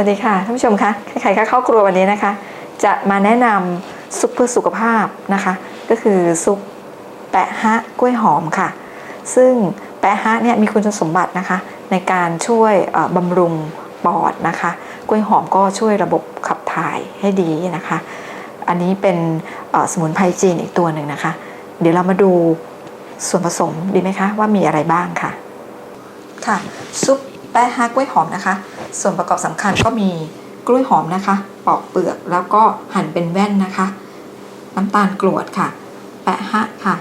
วัสดีค่ะท่านผู้ชมคะใครๆก็เข้าครัววันนี้นะคะ จะมาแนะนำซุปเพื่อสุขภาพนะคะ ก็คือซุปแปะฮะกล้วยหอมค่ะ ซึ่งแปะฮะเนี่ยมีคุณสมบัตินะคะ ในการช่วยบำรุงปอดนะคะ กล้วยหอมก็ช่วยระบบขับถ่ายให้ดีนะคะ อันนี้เป็นสมุนไพรจีนอีกตัวหนึ่งนะคะ เดี๋ยวเรามาดูส่วนผสมดีไหมคะว่ามีอะไรบ้างค่ะค่ะ ซุปแปะฮะกล้วยหอมนะคะ ส่วนประกอบสำคัญก็มีกล้วยหอมนะคะ ปอกเปลือกแล้วก็หั่นเป็นแว่นนะคะ น้ำตาลกรวดค่ะ แปะฮะค่ะ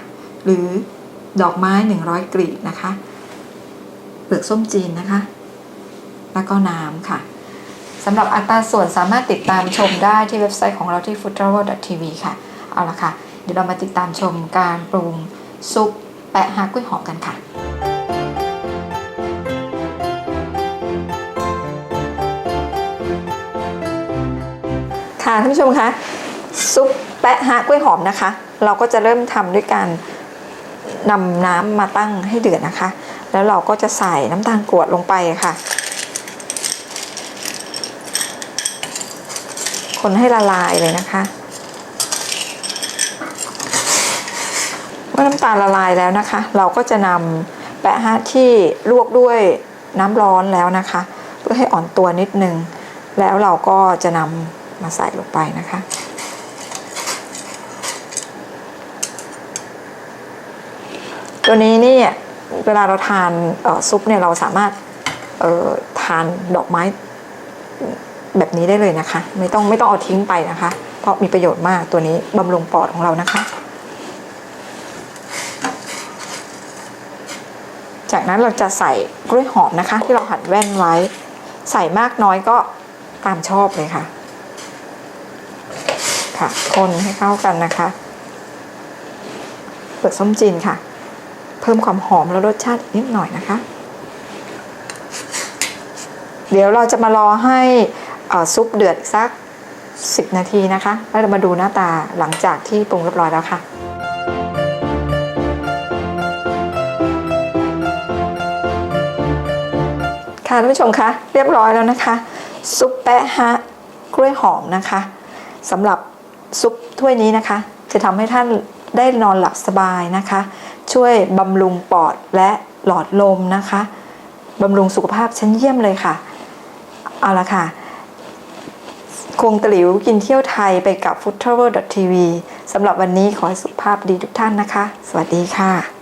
หรือดอกไม้ 100 กลีบนะคะ เปลือกส้มจีนนะคะ แล้วก็น้ำค่ะสำหรับอัตราส่วนสามารถติดตามชมได้ที่เว็บไซต์ของเราที่ foodtravel.tv ค่ะ เอาละค่ะ เดี๋ยวเรามาติดตามชมการปรุงซุปแปะฮะกล้วยหอมกันค่ะ ค่ะท่านผู้ชมคะซุปแปะฮะกล้วยหอมนะคะ เราก็จะเริ่มทำด้วยการนำน้ำมาตั้งให้เดือดนะคะ แล้วเราก็จะใส่น้ำตาลกรวดลงไปค่ะ คนให้ละลายเลยนะคะเมื่อน้ำตาลละลายแล้วนะคะ เราก็จะนำแปะฮะที่ลวกด้วยน้ำร้อนแล้วนะคะ เพื่อให้อ่อนตัวนิดนึง แล้วเราก็จะนำ มาใส่ลงไปนะคะ ตัวนี้นี่เวลาเราทานซุปเนี่ยเราสามารถทานดอกไม้แบบนี้ได้เลยนะคะ ไม่ต้องไม่ต้องเอาทิ้งไปนะคะ เพราะมีประโยชน์มากตัวนี้บำรุงปอดของเรานะคะ จากนั้นเราจะใส่กล้วยหอมนะคะ ที่เราหั่นแว่นไว้ ใส่มากน้อยก็ตามชอบเลยค่ะ ค่ะ คนให้เข้ากันนะคะเปลือกส้มจีนค่ะ เพิ่มความหอมและรสชาตินิดหน่อยนะคะ เดี๋ยวเราจะมารอให้ซุปเดือดอีกสัก 10 นาทีนะคะ แล้วเรามาดูหน้าตาหลังจากที่ปรุงเรียบร้อยแล้วค่ะค่ะท่านผู้ชมคะเรียบร้อยแล้วนะคะ ซุปแปะฮะกล้วยหอมนะคะสำหรับ ซุปถ้วยนี้นะคะ จะทำให้ท่านได้นอนหลับสบายนะคะ ช่วยบำรุงปอดและหลอดลมนะคะบำรุงสุขภาพชั้นเยี่ยมเลยค่ะ เอาละค่ะ คงตะหลิวกินเที่ยวไทยไปกับ foodtravel.tv สำหรับวันนี้ขอให้สุขภาพดีทุกท่านนะคะ สวัสดีค่ะ